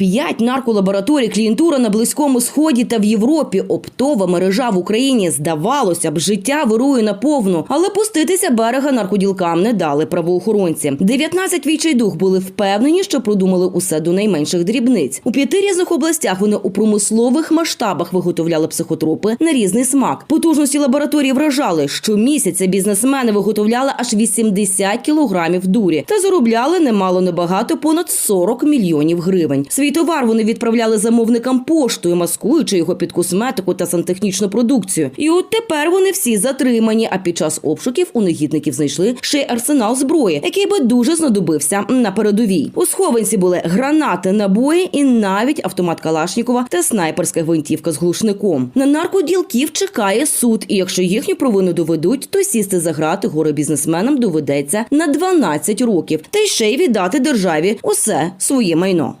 П'ять нарколабораторій, клієнтура на близькому сході та в Європі, оптова мережа в Україні. Здавалося б, життя вирує наповну, але пуститися берега наркоділкам не дали правоохоронці. 19 відчайдух були впевнені, що продумали усе до найменших дрібниць. У п'яти різних областях вони у промислових масштабах виготовляли психотропи на різний смак. Потужності лабораторії вражали. Щомісяця бізнесмени виготовляли аж 80 кілограмів дурі та заробляли немало небагато понад 40 мільйонів гривень. Свій товар вони відправляли замовникам поштою, маскуючи його під косметику та сантехнічну продукцію. І от тепер вони всі затримані. А під час обшуків у негідників знайшли ще й арсенал зброї, який би дуже знадобився на передовій. У схованці були гранати, набої і навіть автомат Калашнікова та снайперська гвинтівка з глушником. На наркоділків чекає суд, і якщо їхню провину доведуть, то сісти за грати горе бізнесменам доведеться на 12 років, та й ще й віддати державі усе своє майно.